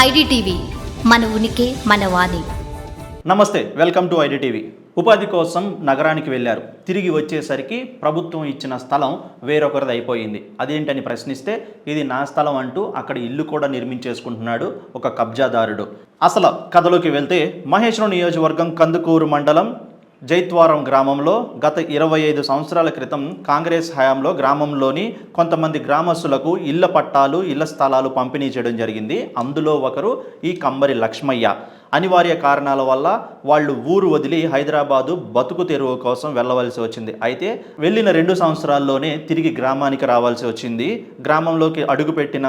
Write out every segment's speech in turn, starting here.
IDTV మన ఉనికి మన వాణి. నమస్తే వెల్కమ్ టు ఐడిటీవీ. ఉపాధి కోసం నగరానికి వెళ్ళారు. తిరిగి వచ్చేసరికి ప్రభుత్వం ఇచ్చిన స్థలం వేరొకరిది అయిపోయింది. అదేంటని ప్రశ్నిస్తే ఇది నా స్థలం అంటూ అక్కడ ఇల్లు కూడా నిర్మించేసుకుంటున్నాడు ఒక కబ్జాదారుడు. అసలు కథలోకి వెళ్తే మహేశ్వరం నియోజకవర్గం కందుకూరు మండలం జైత్వారం గ్రామంలో గత ఇరవై ఐదు సంవత్సరాల క్రితం కాంగ్రెస్ హయాంలో గ్రామంలోని కొంతమంది గ్రామస్తులకు ఇళ్ళ పట్టాలు ఇళ్ళ స్థలాలు పంపిణీ చేయడం జరిగింది. అందులో ఒకరు ఈ కమ్మరి లక్ష్మయ్య. అనివార్య కారణాల వల్ల వాళ్ళు ఊరు వదిలి హైదరాబాదు బతుకు తెరువు కోసం వెళ్ళవలసి వచ్చింది. అయితే వెళ్ళిన రెండు సంవత్సరాల్లోనే తిరిగి గ్రామానికి రావాల్సి వచ్చింది. గ్రామంలోకి అడుగుపెట్టిన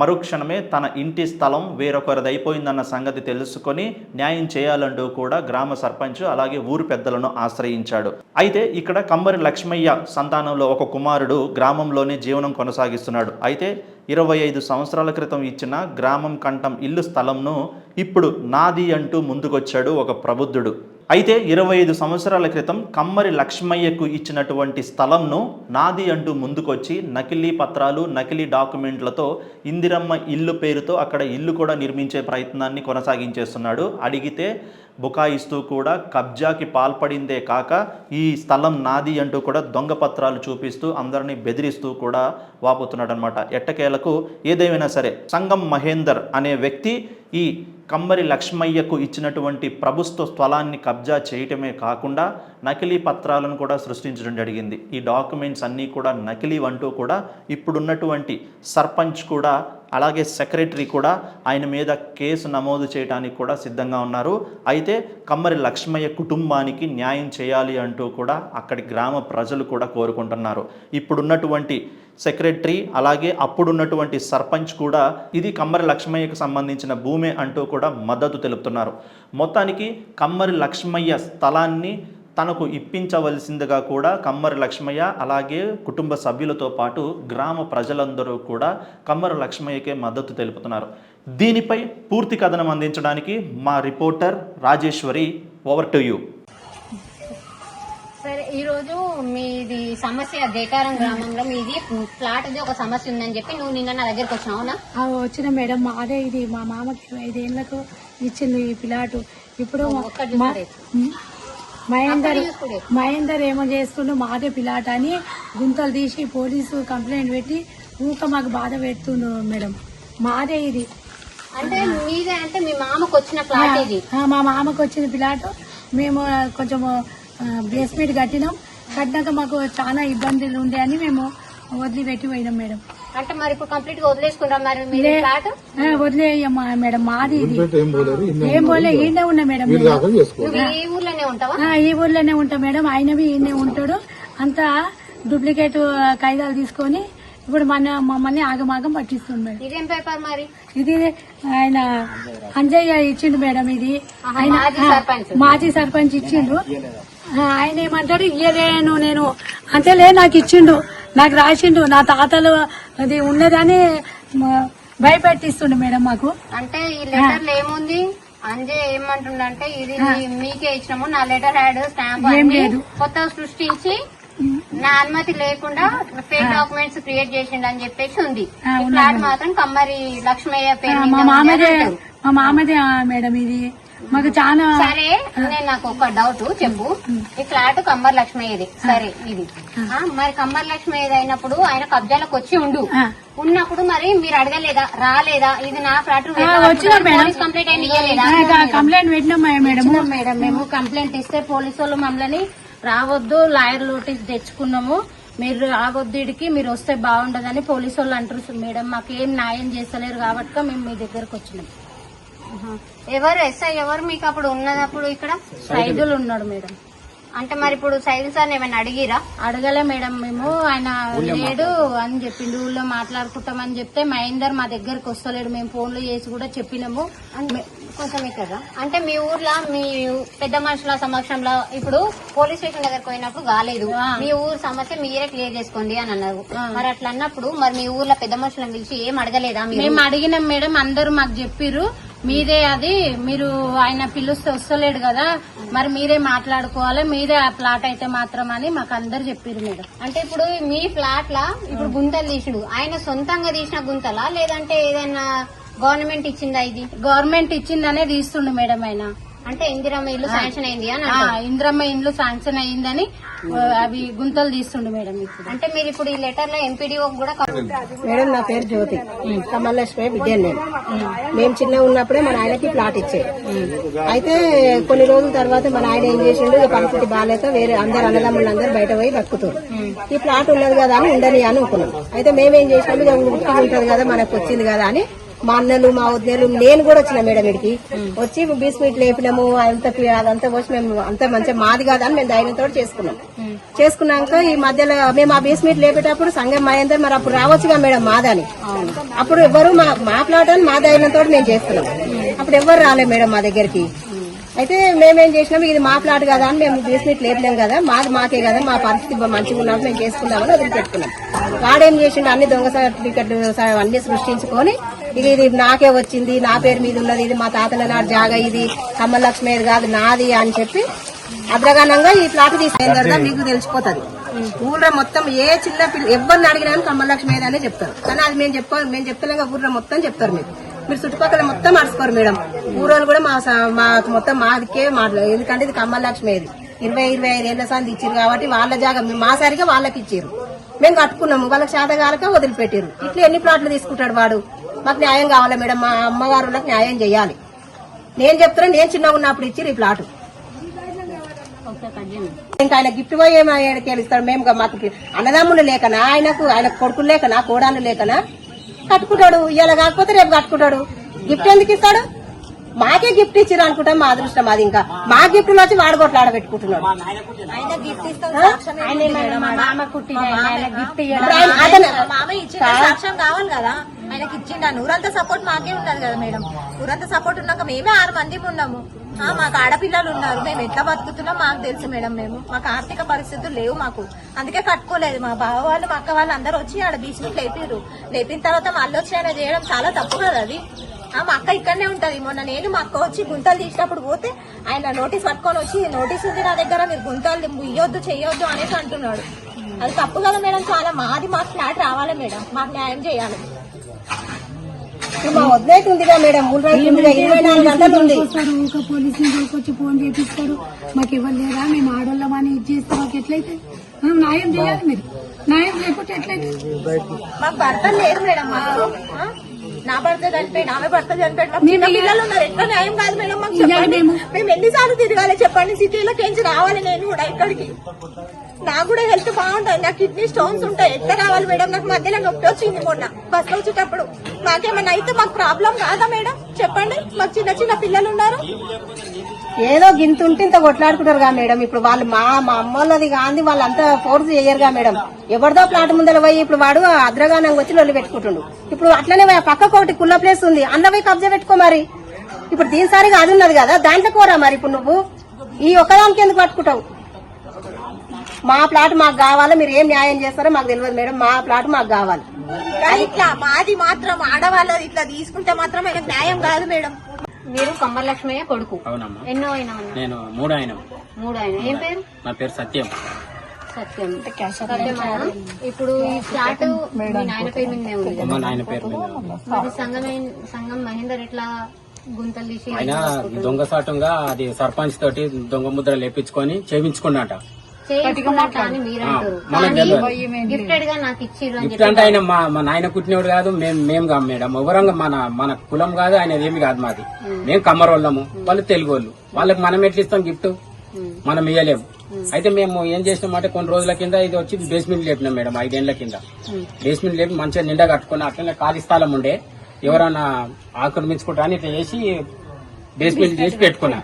మరుక్షణమే తన ఇంటి స్థలం వేరొకరిది అయిపోయిందన్న సంగతి తెలుసుకొని న్యాయం చేయాలంటూ కూడా గ్రామ సర్పంచ్ అలాగే ఊరు పెద్దలను ఆశ్రయించాడు. అయితే ఇక్కడ కమ్మరి లక్ష్మయ్య సంతానంలో ఒక కుమారుడు గ్రామంలోనే జీవనం కొనసాగిస్తున్నాడు. అయితే ఇరవై ఐదు సంవత్సరాల క్రితం ఇచ్చిన గ్రామం కంఠం ఇల్లు స్థలంను ఇప్పుడు నాది అంటూ ముందుకొచ్చాడు ఒక ప్రబుద్ధుడు. అయితే ఇరవై ఐదు సంవత్సరాల క్రితం కమ్మరి లక్ష్మయ్యకు ఇచ్చినటువంటి స్థలంను నాది అంటూ ముందుకొచ్చి నకిలీ పత్రాలు నకిలీ డాక్యుమెంట్లతో ఇందిరమ్మ ఇల్లు పేరుతో అక్కడ ఇల్లు కూడా నిర్మించే ప్రయత్నాన్ని కొనసాగించేస్తున్నాడు. అడిగితే బుకాయిస్తూ కూడా కబ్జాకి పాల్పడిందే కాక ఈ స్థలం నాది అంటూ కూడా దొంగ పత్రాలు చూపిస్తూ అందరినీ బెదిరిస్తూ కూడా వాపోతున్నాడు అనమాట ఎట్టకేలకు ఏదేమైనా సరే సంగం మహేందర్ అనే వ్యక్తి ఈ కమ్మరి లక్ష్మయ్యకు ఇచ్చినటువంటి ప్రభుత్వ స్థలాన్ని కబ్జా చేయటమే కాకుండా నకిలీ పత్రాలను కూడా సృష్టించడం జరిగింది. ఈ డాక్యుమెంట్స్ అన్నీ కూడా నకిలీ అంటూ కూడా ఇప్పుడున్నటువంటి సర్పంచ్ కూడా అలాగే సెక్రటరీ కూడా ఆయన మీద కేసు నమోదు చేయడానికి కూడా సిద్ధంగా ఉన్నారు. అయితే కమ్మరి లక్ష్మయ్య కుటుంబానికి న్యాయం చేయాలి అంటూ కూడా అక్కడి గ్రామ ప్రజలు కూడా కోరుకుంటున్నారు. ఇప్పుడున్నటువంటి సెక్రటరీ అలాగే అప్పుడున్నటువంటి సర్పంచ్ కూడా ఇది కమ్మరి లక్ష్మయ్యకు సంబంధించిన భూమే అంటూ కూడా మద్దతు తెలుపుతున్నారు. మొత్తానికి కమ్మరి లక్ష్మయ్య స్థలాన్ని తనకు ఇప్పించవలసిందిగా కూడా కమ్మరి లక్ష్మయ్య అలాగే కుటుంబ సభ్యులతో పాటు గ్రామ ప్రజలందరూ కూడా కమ్మరి లక్ష్మయ్యకే మద్దతు తెలుపుతున్నారు. దీనిపై పూర్తి కథనం అందించడానికి మా reporter Rajeshwari over to you. సరే ఈ రోజు మీది సమస్య దేకారం గ్రామంలో మీది ఫ్లాట్ ది ఒక సమస్య ఉందని చెప్పి నువ్వు నిన్న నా దగ్గరకు వచ్చినావు అవునా? వచ్చిన మేడం మాదే ఇది మా మామకి ఐదేళ్ళకు ఇచ్చింది ఈ పిలాటు ఇప్పుడు. మహేందర్. మహేందర్ ఏమో చేస్తుండు మాదే పిలాట అని గుంతలు తీసి పోలీసు కంప్లైంట్ పెట్టి ఊక మాకు బాధ పెడుతుండు మేడం. మాదే ఇది. అంటే మీదే అంటే మీ మామకు వచ్చిన ఫ్లాట్ ఇది? మా మామకు వచ్చిన పిలాటు మేము కొంచెము బేస్మెంట్ కట్టినాం. కట్టినాక మాకు చాలా ఇబ్బందులు ఉండే అని మేము వదిలిపెట్టి పోయినాం మేడం. అంటే మరి ఇప్పుడు కంప్లీట్గా వదిలేసుకుంటాం మరి వదిలేయ్యమ్మా మేడం మాది ఇది. ఏం పోలే ఈయనే ఉన్నా మేడం ఈ ఊర్లోనే ఉంటావా? ఆ, ఈ ఊర్లోనే ఉంటా మేడం ఆయనవి ఈయనే ఉంటాడు. అంతా డూప్లికేట్ కాగితాలు తీసుకొని ఇప్పుడు మన మమ్మల్ని ఆగమాగం పట్టిస్తుంది మేడం. ఇదేం పేపర్ మరి? ఇది ఆయన అంజయ్య ఇచ్చిండు మేడం ఇది. ఆయన మాజీ సర్పంచ్. ఇచ్చిండు. ఆయన ఏమంటాడు? ఇయ్యలేను నేను అంతేలే నాకు ఇచ్చిండు. నాకు రాసిండు. నా తాతలు అది ఉన్నదని భయపెట్టిస్తుండు మేడం మాకు. అంటే ఈ లెటర్ ఏముంది? అంజయ్ ఏమంటుండంటే ఇది మీకే ఇచ్చినాము. నా లెటర్ హ్యాడ్ స్టాంప్. కొత్తగా సృష్టించి నా అనుమతి లేకుండా ఫేక్ డాక్యుమెంట్స్ క్రియేట్ చేసిండు అని చెప్పేసి ఉంది. ఈ. ఫ్లాట్ మాత్రం కమ్మరి లక్ష్మయ్య పేరు మా మీద మామదే అని అంటారు. మా మామదే ఆ, మేడం ఇది. మాకు చాలా సరే నేను నాకు ఒక డౌట్ చెప్పు. ఈ ఫ్లాట్ కమ్మర్ లక్ష్మయ్యది. సరే ఇది. ఆ, మరి కమ్మర్ లక్ష్మయ్యది అయినప్పుడు ఆయన కబ్జాలకు వచ్చి ఉండు. ఆ. ఉన్నప్పుడు మరి మీరు అడగలేదా? రాలేదా? ఇది నా ఫ్లాట్ మేడం. పోలీస్ కంప్లైంట్ అయినా ఇయ్యలేదా? ఆ, కంప్లైంట్ పెట్టినాం మేడం. ఇచ్చినాం మేడం. మేము కంప్లైంట్ ఇస్తే పోలీసు వాళ్ళు మమ్మల్ని రావద్దు లాయర్ నోటీస్ తెచ్చుకున్నాము. మీరు రావద్దు ఇడికి మీరు వస్తే బాగుండదని పోలీసు వాళ్ళు అంటారు మేడం మాకు ఏం న్యాయం చేస్తలేరు కాబట్టి మేము మీ దగ్గరకు వచ్చినాం. ఎవరు? ఎస్ఐ ఎవరు? మీకు అప్పుడు ఉన్నదప్పుడు ఇక్కడ? సైదులు ఉన్నాడు మేడం. అంటే మరి ఇప్పుడు సైదు సార్ ఏమైనా అడిగిరా? అడగలే మేడం మేము. ఆయన లేడు అని చెప్పిండు. ఊళ్ళో మాట్లాడుకుంటామని చెప్తే మహేందర్ మా దగ్గరకు వస్తలేడు. మేము ఫోన్లు చేసి కూడా చెప్పినాము. కొంచెం ఇక్కడ అంటే మీ ఊర్లో మీ పెద్ద మనుషుల సమక్షంలో ఇప్పుడు పోలీస్ స్టేషన్ దగ్గరకు పోయినప్పుడు కాలేదు. మీ ఊరు సమస్య మీరే క్లియర్ చేసుకోండి అని అన్నారు. మరి అట్లా అన్నప్పుడు మరి మీ ఊర్లో పెద్ద మనుషులను పిలిచి ఏం అడగలేదా మేము అడిగినాం మేడం అందరూ మాకు చెప్పిర్రు. మీదే అది మీరు ఆయన పిలుస్తే వస్తలేడు కదా. మరి మీరే మాట్లాడుకోవాలి మీదే ఆ ప్లాట్ అయితే మాత్రం అని మాకు అందరు చెప్పిర్రు మేడం. అంటే ఇప్పుడు మీ ఫ్లాట్ లా ఇప్పుడు గుంతలు తీసుడు. ఆయన సొంతంగా తీసిన గుంతలా లేదంటే ఏదైనా గవర్నమెంట్ ఇచ్చిందా ఇది? గవర్నమెంట్ ఇచ్చిందనే తీస్తుండు మేడం ఆయన. అంటే ఇందిరమ్మ ఇల్లు శాంక్షన్ అయింది అని. ఇంద్రమ్మ ఇండ్లు శాంక్షన్ అయిందని అవి గుంతలు తీస్తుండు మేడం ఇప్పుడు. అంటే మీరు ఇప్పుడు ఈ లెటర్లో ఎంపీడీఓ కూడా మేడం నా పేరు జ్యోతి. కమలక్ష్మి విద్యాన్ నేను మేము చిన్న ఉన్నప్పుడే మన ఆయనకి ప్లాట్ ఇచ్చే అయితే కొన్ని రోజుల తర్వాత మన ఆయన ఏం చేసిండు పరిస్థితి బాగాలేక వేరే అందరు అన్నదమ్ములు అందరు బయట పోయి బతుకుతారు. ఈ ప్లాట్ ఉన్నది కదా అని ఉండని అని అనుకున్నాం. అయితే మేమేం చేసినాం ఇక ఉట్టిగా ఉంటది కదా మనకు వచ్చింది కదా అని మా అన్నలు మా వదిలేలు నేను కూడా వచ్చిన మేడం ఇడికి. వచ్చి బీస్మీట్ లేపినాము అంత అదంతా పోసి మేము అంత మంచిగా మాది కాదని మేము ధైర్యంతో చేసుకున్నాం. చేసుకున్నాక ఈ మధ్యలో మేము ఆ బీస్మీట్ లేపేటప్పుడు సంఘం మహేందర్ మరి అప్పుడు రావచ్చుగా మేడం మాదని. అప్పుడు ఎవరు మా మా ప్లాట్ అని మా ధైర్యంతో మేము చేస్తున్నాం. అప్పుడు ఎవరు రాలే మేడం మా దగ్గరికి. అయితే మేమేం చేసినాము ఇది మా ప్లాట్ కదా అని మేము బీస్మీట్ లేపలేం కదా మాది మాకే కదా మా పరిస్థితి మంచిగా ఉన్నాము మేము చేసుకున్నామని వదిలిపెట్టుకున్నాం. వాడేం చేసిండు అన్ని దొంగ సర్టిఫికెట్లు అన్ని సృష్టించుకొని ఇది ఇది నాకే వచ్చింది నా పేరు మీద ఉన్నది ఇది మా తాతల నాటి జాగా ఇది కమ్మలక్ష్మి కాదు నాది అని చెప్పి అద్రగానంగా ఈ ప్లాట్ తీసుకెళ్ళదా మీకు తెలిసిపోతుంది. ఊళ్ళో మొత్తం ఏ చిన్న పిల్ల ఎవరిని అడిగినా కమ్మలక్ష్మి అనే చెప్తారు. కానీ అది మేము చెప్ప మేము చెప్తలేక ఊళ్ళో మొత్తం చెప్తారు మీరు మీరు చుట్టుపక్కల మొత్తం అడుచుకోరు మేడం. ఊరోళ్ళు కూడా మా మా మొత్తం మాదికే మాట్లాడారు. ఎందుకంటే ఇది కమ్మలక్ష్మి ఇది ఇరవై ఇరవై ఐదు ఏళ్ళ సంది ఇచ్చారు కాబట్టి వాళ్ళ జాగా మేము- మా సరిగా వాళ్ళకి ఇచ్చారు మేము కట్టుకున్నాము వాళ్ళకి చేత కాలక వదిలిపెట్టారు ఇట్లా ఎన్ని ప్లాట్లు తీసుకుంటాడు వాడు? మాకు న్యాయం కావాలి మేడం? మా అమ్మగారు వాళ్ళకి న్యాయం చేయాలి. నేను చెప్తున్నా నేను చిన్నగా ఉన్నప్పుడు ఇచ్చారు ఈ ప్లాట్. ఇంకా ఆయన గిఫ్ట్ పోయి ఇస్తాడు? మేము మాకు అన్నదమ్ములు లేకనా? ఆయనకు ఆయన కొడుకులు లేకనా? కోడాలు లేకనా? కట్టుకుంటాడు. ఇవాళ కాకపోతే రేపు కట్టుకుంటాడు. గిఫ్ట్ ఎందుకు ఇస్తాడు? మాకే గిఫ్ట్ ఇచ్చారు అనుకుంటాం మా అదృష్టం. అది ఇంకా మా గిఫ్ట్లు వచ్చి వాడు గిఫ్ట్ ఇచ్చిన సాక్ష్యం కావాలి కదా? ఆయనకి ఇచ్చిండ. ఊరంతా సపోర్ట్ మాకే ఉన్నది కదా మేడం. ఊరంతా సపోర్ట్ ఉన్నాక మేమే ఆరు మంది ఉన్నాము. ఆ, మాకు ఆడపిల్లలు ఉన్నారు. మేము ఎట్లా బతుకుతున్నాం మాకు తెలుసు మేడం మేము. మాకు ఆర్థిక పరిస్థితులు లేవు మాకు. అందుకే కట్టుకోలేదు. మా బావ వాళ్ళు మా అక్క వాళ్ళు అందరూ వచ్చి ఆడ బీచ్మెంట్ లేపారు లేపిన తర్వాత మళ్ళీ వచ్చి ఆయన చేయడం చాలా తప్పు కదా అది. మా అక్క ఇక్కడనే ఉంటది. మొన్న నేను మా అక్క వచ్చి గుంతలు తీసినప్పుడు పోతే ఆయన నోటీస్ పట్టుకొని వచ్చి నోటీస్ ఉంది నా దగ్గర మీరు గుంతలు ఇయ్యొద్దు చెయ్యొద్దు అనేసి అంటున్నాడు. అది తప్పు కదా మేడం చాలా. మాది మాకు ఫ్లాట్ రావాలి మేడం. మాకు న్యాయం చేయాలి. మా వదిలేసి ఉందిగా మేడం. మూడు రోజులు ఉందిగా ఇరవై నాలుగు గంటలు ఉంది. వస్తారు ఊక పోలీసులు తీసుకొచ్చి ఫోన్ చేపిస్తారు. మాకు ఎవరు లేరా? మేము ఆడోళ్ళమని ఇది చేస్తే. మాకు ఎట్లయితే మేము న్యాయం చేయాలి మీరు. న్యాయం లేకపోతే ఎట్లయితే? మాకు భర్త లేరు మేడం? నా భర్త చనిపోయి ఆమె భర్త చనిపోయి మాకు చిన్న పిల్లలు ఉన్నారు ఎట్లా న్యాయం కాదు మేడం మాకు చెప్పండి. మేము. ఎన్నిసార్లు తిరగాలి చెప్పండి. సిటీలోకి నుంచి రావాలి నేను కూడా ఇక్కడికి. నాకు కూడా హెల్త్ బాగుంటుంది. నాకు కిడ్నీ స్టోన్స్ ఉంటాయి. ఎట్లా రావాలి మేడం? నాకు మధ్యలో నొప్పి వచ్చింది మొన్న. బస్లో వచ్చేటప్పుడు. మాకేమన్నా అయితే మాకు ప్రాబ్లం కాదా మేడం? చెప్పండి. మాకు చిన్న చిన్న పిల్లలు ఉన్నారు. ఏదో గింత ఉంటే ఇంత కొట్లాడుకుంటారుగా మేడం. ఇప్పుడు వాళ్ళు మా మా అమ్మోళ్ళది కాంది వాళ్ళంతా ఫోర్స్ చేయరుగా మేడం. ఎవరిదో ప్లాట్ ముందర పోయి ఇప్పుడు వాడు అద్రగానం వచ్చి లొల్లి పెట్టుకుంటుండు. ఇప్పుడు అట్లనే పక్కకు ఒకటి కుల్ల ప్లేస్ ఉంది. అందులో పోయి కబ్జా పెట్టుకో మరి. ఇప్పుడు దీనిసారిగా అది ఉన్నది కదా. దాంట్లో కోరా మరి ఇప్పుడు నువ్వు? ఈ ఒక్కదానికి ఎందుకు పట్టుకుంటావు? మా ప్లాట్ మాకు కావాలి? మీరు ఏం న్యాయం చేస్తారో మాకు తెలియదు మేడం. మా ప్లాట్ మాకు కావాలి. ఇట్లా మాది మాత్రం ఆడవాళ్ళది ఇట్లా తీసుకుంటే మాత్రం న్యాయం కాదు మేడం. మీరు కమ్మలక్ష్మయ్య కొడుకు. అవునమ్మా. ఎన్నో అయినా నేను మూడు ఆయన మూడు ఆయన ఏం పేరు? నా పేరు సత్యం. సత్యం. సత్యమా ఇప్పుడు ఈ ఫ్లాట్ మీ నాయన పేరు మీదనే ఉంది కదా. మా నాయన పేరు మీద మరి సంఘం ఏం- సంఘం మహేందర్ ఎట్లా గుంతలు తీసి ఆయన దొంగసాటంగా అది సర్పంచ్ తోటి దొంగ ముద్ర లేపించుకొని చేయించుకున్నట. అని. గిఫ్టెడ్గా నాకు ఇచ్చిర్రు అని ఇప్పుడు అంటే ఆయన మా మా నాయన పుట్టినోడు కాదు మేము మేము కాదు మేడం. ఎవరంగా మన మన కులం కాదు ఆయన ఏమి కాదు మాది. మేము కమ్మరోళ్ళము. వాళ్ళు తెలుగు వాళ్ళు వాళ్ళకి మనం ఎట్లా ఇస్తాం గిఫ్ట్ మనం ఇయ్యలేము. అయితే మేము ఏం చేసినామంటే కొన్ని రోజుల కింద ఇది వచ్చి బేస్మెంట్ లేపినాం మేడం ఐదేళ్ళ కింద. బేస్మెంట్ లేపి మంచిగా నిండా కట్టుకుని అట్లనే ఖాళీ స్థలం ఉండే. ఎవరన్నా ఆక్రమించుకుంటారని ఇట్లా చేసి బేస్మెంట్ చేసి పెట్టుకున్నా.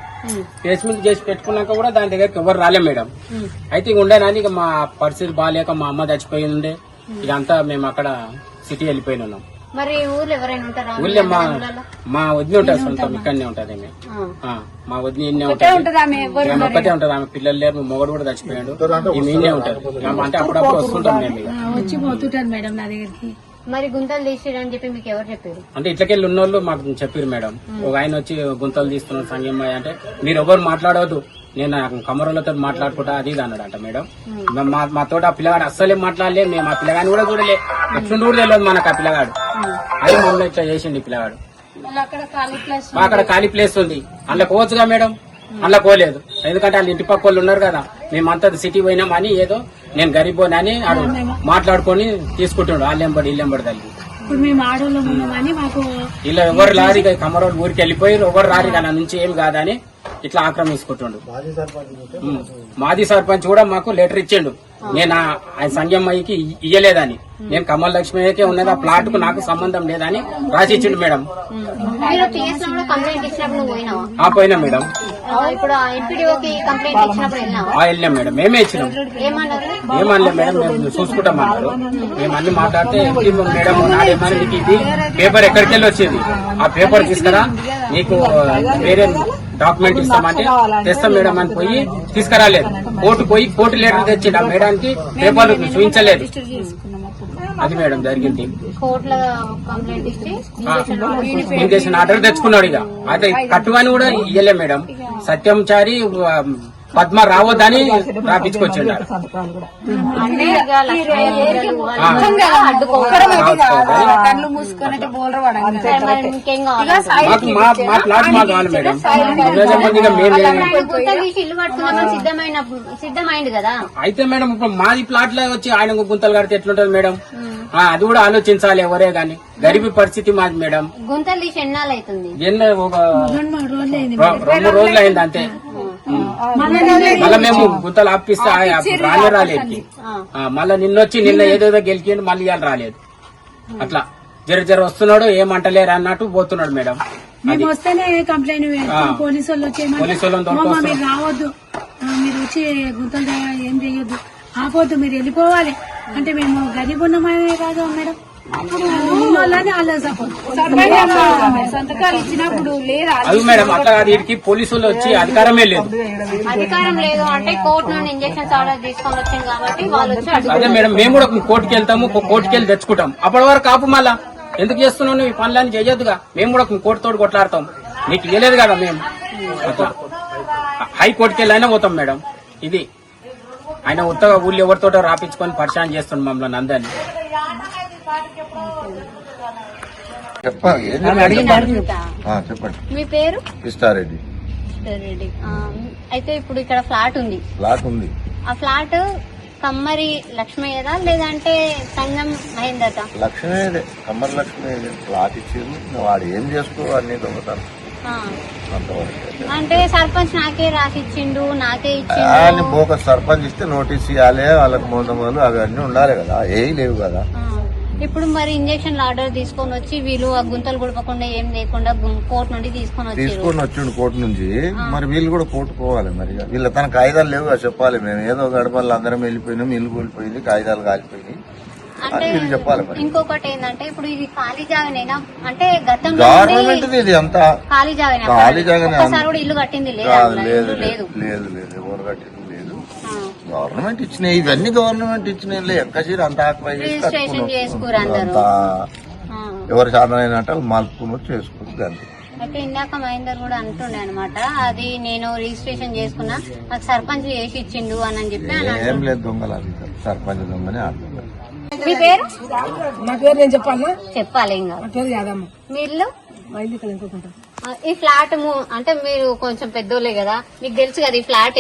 బేస్మెంట్ చేసి పెట్టుకున్నాక కూడా దాని దగ్గరికి ఎవరు రాలే మేడం. అయితే ఇక ఉండేనాని ఇక మా పరిస్థితి బాగాలేక మా అమ్మ చచ్చిపోయి ఉండే ఇదంతా మేము అక్కడ సిటీ వెళ్ళిపోయిన ఉన్నాం మరి ఊర్లో ఎవరైనా ఉంటారా? మీ ఊళ్ళో మా వదిన ఉంటుంది సొంతం ఇక్కడనే ఉంటది ఆమె. ఆ, మా వదిన ఇన్నే ఉంటుంది? ఆమె ఒక్కటే ఉంటది ఆమె పిల్లలు లేరు మొగడు కూడా చచ్చిపోయాడు. ఈమె ఇన్నే ఉంటది ఆమె అంటే అప్పుడప్పుడు వస్తుంటాం మేము. వచ్చి పోతుంటారు మేడం నా దగ్గరికి. మరి గుంతలు తీసిర్రు అని చెప్పి మీకు ఎవరు చెప్పారు? అంటే ఇట్లకెళ్ళి ఉన్నోళ్ళు మాకు చెప్పారు మేడం. ఒక ఆయన వచ్చి గుంతలు తీస్తున్నాడు సంగమ్మాయి అంటే మీరు ఎవరు మాట్లాడవద్దు. నేను కమరులతో మాట్లాడుకుంటా అది ఇది అన్నాడంట మేడం. మా మా తోట ఆ పిల్లగాడు అస్సలే మాట్లాడలే. మేము ఆ పిల్లగాని కూడా చూడలే. ఎట్లుండి కూడా తెలియదు మనకు ఆ పిల్లగాడు. అది మొన్న ఇట్లా చేసిండు పిల్లగాడు. మళ్ళీ అక్కడ ఖాళీ ప్లేస్ అక్కడ ఖాళీ ప్లేస్ ఉంది. అందులో పోవచ్చుగా మేడం? అందులో పోలేదు. ఎందుకంటే వాళ్ళు ఇంటి పక్క వాళ్ళు ఉన్నారు కదా. మేమంతా సిటీ పోయినామని ఏదో నేను గరీబోని అని ఆడు మాట్లాడుకొని తీసుకుంటుండు. వాళ్ళెంబడి ఇల్లెంబడి తల్లి. ఇప్పుడు మేము ఆడోళ్ళం ఉన్నామని మాకు ఇలా ఎవరు లారీ కమరోడ్ ఊరికి వెళ్ళిపోయి ఎవరు రారు కదా నుంచి ఏం కాదని ఇట్లా ఆక్రమించుకుంటుండు. మాజీ సర్పంచ్ కూడా మాకు లెటర్ ఇచ్చిండు. నేను ఆయన సంగమ్మయ్యకి ఇయ్యలేదని. నేను కమల్ లక్ష్మయ్యకే ఉన్నది ఆ ప్లాట్కు నాకు సంబంధం లేదని రాసి ఇచ్చిండు మేడం. ఆ పోయినా మేడం. వెళ్ళినాం మేడం. మేమే ఇచ్చినాం. ఏమనలే మేడం మేము చూసుకుంటాం అన్నారు మేము అన్ని మాట్లాడితే మేడం నాడేమని మీకు ఇది? పేపర్ ఎక్కడికి వెళ్ళి వచ్చింది? ఆ పేపర్ తీసుకురా నీకు వేరే డాక్యుమెంట్ ఇస్తామంటే తెస్తాం మేడం అని పోయి తీసుకురాలేదు. కోర్టు పోయి కోర్టు లెటర్ తెచ్చిండు ఆ మేడానికి పేపర్ చూపించలేదు. అది మేడం జరిగింది. ఇన్విటేషన్ ఆర్డర్ తెచ్చుకున్నాడు ఇక. అయితే కట్టువని కూడా ఇయ్యలే మేడం. సత్యం చారి పద్మ రావద్దని రాపించుకొచ్చిండు మా ప్లాట్ కావాలి మేడం. సిద్ధమైంది కదా? అయితే మేడం ఇప్పుడు మాది ప్లాట్లో వచ్చి ఆయన గుంతలు కడితే ఎట్లుంటది మేడం? ఆ, అది కూడా ఆలోచించాలి ఎవరే గాని. గరీబీ పరిస్థితి మాది మేడం. గుంతలు తీసి ఎన్నాళ్ళు అవుతుంది? ఎన్నో ఒక రెండు రోజులు అయింది అంతే. మళ్ళీ మేము గుంతలు ఆపిస్తే రానే రాలేదు. ఆ, మళ్ళా నిన్నొచ్చి నిన్న ఏదేదో గెలిచిండు మళ్ళీ ఇవాళ రాలేదు. అట్లా. జర జర వస్తున్నాడు ఏమంటలేరు అన్నట్టు పోతున్నాడు మేడం. మేము వస్తేనే కంప్లైంట్ పోలీసు వాళ్ళు వచ్చి రావద్దు. మీరు వచ్చి గుంతలు ఏం చెయ్యొద్దు. ఆపొద్దు మీరు వెళ్ళిపోవాలి. అంటే మేము గరీబ్ ఉన్నామనే కాదు మేడం. మేడం అట్లా కాదు వీడికి పోలీసు వాళ్ళు వచ్చి అధికారమే లేదు. అధికారం లేదు అంటే కోర్టు నుండి ఇంజక్షన్స్ ఆర్డర్ తీసుకొని వచ్చింది కాబట్టి వాళ్ళు వచ్చి అదే మేడం మేము కూడా కోర్టుకి వెళ్తాము కోర్టుకి వెళ్ళి తెచ్చుకుంటాం. అప్పటి వరకు కాపు మళ్ళా. ఎందుకు చేస్తున్నావు నువ్వు ఈ పనులని చేయొద్దుగా? మేము కూడా కోర్టు తోటి కొట్లాడతాం. నీకు ఇవ్వలేదు కదా మేము. హైకోర్టుకి వెళ్ళి అయినా పోతాం మేడం. ఇది. ఆయన ఉత్తగా ఊళ్ళో ఎవరితోటో రాపించుకొని పరిశాన్ చేస్తున్నాం మమ్మల్ని అందరినీ. చెప్పండి. మీ పేరు? ఇస్తారెడ్డి రెడ్డి ఆ, అయితే ఇప్పుడు ఇక్కడ ఫ్లాట్ ఉంది. ప్లాట్ ఉంది. ఆ ఫ్లాట్ కమ్మరి లక్ష్మయ్యదా? లేదంటే సంగం మహేందర్దా? లక్ష్మీదే కమ్మర్ లక్ష్మీదే ప్లాట్ ఇచ్చింది. వాడు ఏం చేసుకో అన్ని దొంగతాను అంటే సర్పంచ్ నాకే రాసిచ్చిండు నాకే అని ఇచ్చిండు సర్పంచ్ ఇస్తే నోటీస్ ఇవ్వాలి వాళ్ళకి మొదలు అవి అన్ని ఉండాలి కదా. ఏ లేవు కదా. ఇప్పుడు మరి ఇంజక్షన్ ఆర్డర్ తీసుకొని వచ్చి వీళ్ళు ఆ గుంతలు గుడపకుండా ఏం లేకుండా కోర్టు నుండి తీసుకొని వచ్చారు. తీసుకొని వచ్చిండు కోర్టు నుంచి. మరి వీళ్ళు కూడా కోర్టు పోవాలి మరి వీళ్ళ తన కాగితాలు లేవు చెప్పాలి మేము. ఏదో గడపల్లో అందరం వెళ్ళిపోయినాం ఇల్లు కూలిపోయింది కాగితాలు కాలిపోయినాయి. అంటే ఇంకొకటి ఏంటంటే ఇప్పుడు ఇది ఖాళీ జాగనేనా? అంటే గతంలో ఖాళీ జాగనే. జాగానే. ఒక్కసారి కూడా ఇల్లు కట్టింది లేదా? లేదు లేదు లేదు. లేదు లేదు. ఎవరు కట్టింది లేదు. ఆ. గవర్నమెంట్ ఇచ్చినాయి ఇవన్నీ గవర్నమెంట్ ఇచ్చినాయి ఎక్కసీరు అంత. అంతా. ఎవరు సాధనైనట్టు మలుపుకుని వచ్చి చేసుకోవచ్చు అంతే. అయితే ఇందాక మహేందర్ కూడా అంటుండే అనమాట అది నేను రిజిస్ట్రేషన్ చేసుకున్నా నాకు సర్పంచ్ చేసి ఇచ్చిండు అని అని చెప్పి ఏం. లేదు దొంగలు అది సర్పంచ్ దొంగనే మీ పేరు? నా పేరు నేను చెప్పాలా? చెప్పాలి ఇంకా. పేరు యాదమ్మ. మీ ఇల్లు? ఇక్కడ ఇంకొకటి ఆ, ఈ ఫ్లాట్ అంటే మీరు కొంచెం పెద్దోళ్ళే కదా మీకు తెలుసు కదా ఈ ఫ్లాట్.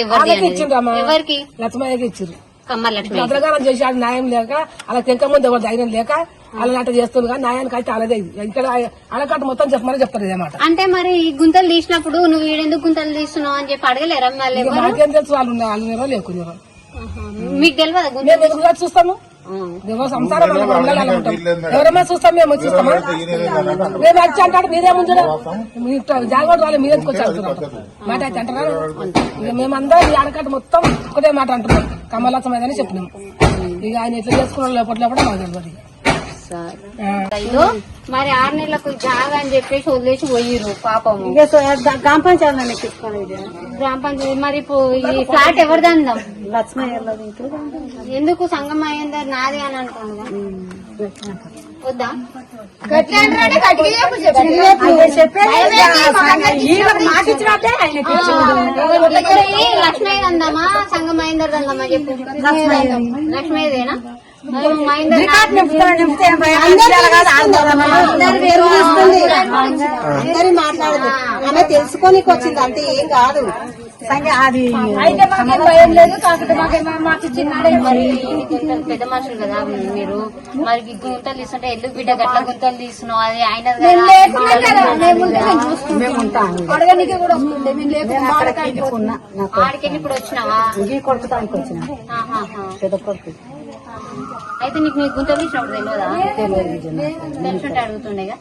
ఇచ్చిండ్రమ్మా. ఎవరికి లక్ష్మయ్యకి ఇచ్చారు కమ్మర్ లక్ష్మి అగ్రగారం చేశాడు న్యాయం లేక అలా తెంక ముందు ఎవరు ధైర్యం లేక అలా అట్లా చేస్తుంది కానీ న్యాయానికి అయితే ఇది. ఇక్కడ అలకట్టు మొత్తం చెప్పమని చెప్తారు ఇదేమాట అంటే మరి ఈ గుంతలు తీసినప్పుడు నువ్వు ఈడెందుకు గుంతలు తీస్తున్నావు అని చెప్పి అడగలేరా నాకేం తెలుసు వాళ్ళు వాళ్ళు లేకున్నారో. మీకు తెలియదా చూస్తాము సంసారం ఎవరన్నా చూస్తాం మేము? చూస్తామా? మేము వచ్చి అంటాడు మీరే ముందు జాగ్రత్త వాళ్ళు మీరే వచ్చి అంటున్నారు మాట అయితే అంటారా? ఇక మేమందరం ఈ ఆడకట్ట మొత్తం ఒకటే మాట అంటున్నాం. కమలాసమైందని చెప్పినాం. ఇక ఆయన ఎట్లా చేసుకున్న లోపల మాకు తెలియదు ఆ. ఇదో మరి ఆరు నెలలకు జాగా అని చెప్పేసి వదిలేసి పోయిర్రు పాపము. గ్రామ పంచాయతీ గ్రామ పంచాయతీ మరి ఈ ఫ్లాట్ ఎవరిది అందాం? లక్ష్మయ్య ఎందుకు సంగం అయ్యిందర్ నాది అని అంటుండగా వద్దా? లక్ష్మీ అందామా సంగం అయ్యిందర్ అందామా? చెప్పు. లక్ష్మీదేనా అందరి పేరు తీస్తుంది అందరి మాట్లాడదు ఆమె తెలుసుకోనికి వచ్చింది అంతే ఏం కాదు అది అయితే మాకేం భయం లేదు కాకపోతే మాకేమో మాకు చిన్నాడే మరి పెద్ద మనుషులు కదా మీరు మరి గుంతలు తీసుకుంటే ఎల్లు బిడ్డ గట్ల గుంతలు తీస్తున్నావు అది ఆయన అడగనికి కూడా వస్తుంది మేము లేకుండా ఆడికెళ్ళి ఇప్పుడు వచ్చినావా కొడుకుతానికి వచ్చిన ఆహాహా. పెద్ద కొడుకు అయితే నీకు నీ గుంతలు తీసినప్పుడు తెలియదా తెలుసుంటే అడుగుతుండేగా?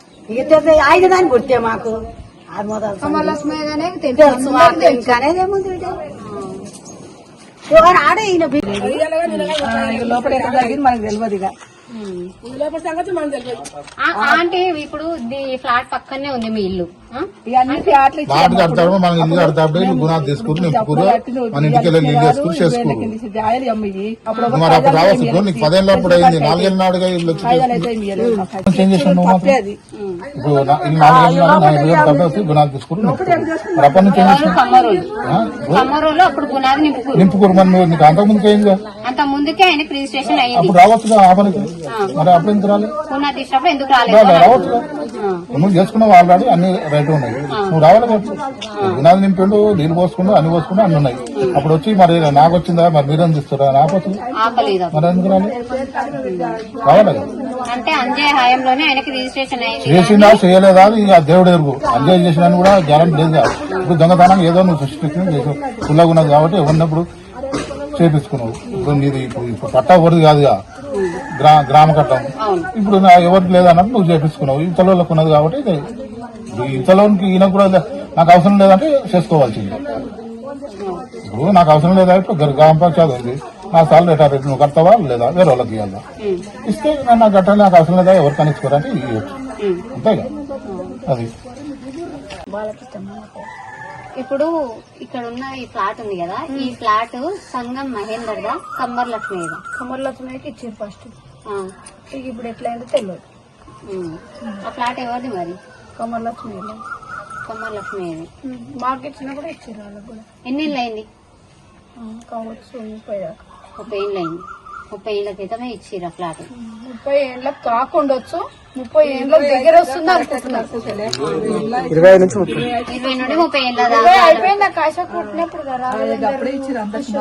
ఆయన దాన్ని కొట్టే మాకు. లోపల ఎక్కడ జరిగింది మనకు తెలియదు ఇక. ఆంటీ ఇప్పుడు ఫ్లాట్ పక్కనే ఉంది మీ ఇల్లు. కడతాడు మన ఇల్లు కడతాడు గుణాలు తీసుకుని నింపుకురు మన ఇంటికి వెళ్ళి నీళ్ళు చేసుకుని చేసుకోరు జాయలు అమ్మి. అప్పుడు మరి అప్పుడు రావచ్చు నీకు పదేళ్ళ అప్పుడు అయింది నాలుగేళ్ళ నాడుగా ఇల్లు వచ్చి చేంజ్ చేసాను ఇప్పుడు నాలుగేళ్ళ గుణాలు తీసుకుని నింపుకురు అప్పటి నుంచి నింపుకురు. నీకు అంతకుముందుకు అయిందిగా అంత ముందుకే ఆయనకి రిజిస్ట్రేషన్ అయ్యింది. అప్పుడు రావచ్చుగా ఆ. పనికి మరి అప్పుడు ఎందుకు రాలేదు? పునాది తీసినప్పుడు ఎందుకు రాలే, రాలేదు రావచ్చుగా? నువ్వు చేసుకున్నావు ఆల్రెడీ అన్ని రైట్ ఉన్నాయి. నువ్వు రావాలి నింపిండు నీళ్ళు పోసుకుండు అన్ని పోసుకుండు అన్ని ఉన్నాయి. అప్పుడు వచ్చి మరి నాకు వచ్చిందా? మరి మీరేం తీస్తారా నాకొచ్చు మరి ఎందుకు రాలేదు? రావాలి అంటే అంజయ్ హయాంలోనే ఆయనకి రిజిస్ట్రేషన్ అయింది. చేసిందా చేయలేదా ఇక దేవుడు ఎరుగు. చేసినా కూడా గ్యారంటీ లేదు ఇప్పుడు దొంగతనం ఏదో నువ్వు సృష్టించిన చేసావు. పుల్లగా ఉన్నది కాబట్టి ఉన్నప్పుడు చేపించుకున్నావు. ఇప్పుడు నీది ఇప్పుడు ఇప్పుడు పట్టా ఎవరిది కాదుగా. గ్రా గ్రామ కట్టం. ఇప్పుడు నా ఎవరికి లేదన్నట్టు నువ్వు చేపించుకున్నావు. ఇంతలోకి ఉన్నది కాబట్టి ఇది. ఈ ఇంతలోనికి ఈయన కూడా నాకు అవసరం లేదంటే చేసుకోవాల్సింది. ఇప్పుడు నాకు అవసరం లేదా ఇప్పుడు గ్రామ పంచాయతీ ఉంది. నా సాలరీ ఎటా రేటు నువ్వు కడతావా లేదా వేరే వాళ్ళకి ఇవ్వాలా ఇస్తే నేను నాకు కట్టాలి నాకు అవసరం లేదా? ఎవరు కనిపించుకోరంటే ఇవ్వచ్చు అంతేగా. అది. ఇప్పుడు ఇక్కడ ఉన్న ఈ ఫ్లాట్ ఉంది కదా ఈ ఫ్లాట్ సంగం మహేందర్ దా కమ్మర్ లక్ష్మి దా. కమర్లక్ష్మికి ఇచ్చారు ఫస్ట్ ఇప్పుడు ఎట్లయిందో తెలియదు ఉమ్. ఆ ఫ్లాట్ ఎవరిది మరి? కమర్లక్ష్మి కమ్మర్ లక్ష్మి మాకు ఇచ్చినా కూడా ఇచ్చారు వాళ్ళకి కూడా. ఎన్ని ఇళ్ళు అయింది కావచ్చు ముప్పై దాకా ముప్పై ఏళ్ళు అయింది ముప్పై ఏళ్ళ క్రితమే ఇచ్చిర్రు ఆ ఫ్లాట్. ముప్పై ఏళ్ళకి కాకుండొచ్చు ముప్పై ఏళ్ళ దగ్గర వస్తుంది అనుకుంటున్నారు ఇరవై నుండి ముప్పై ఏళ్ళ అయిపోయింది ఆ కాశ కుట్టినప్పుడు కదా. అప్పుడే ఇచ్చారు అందరికి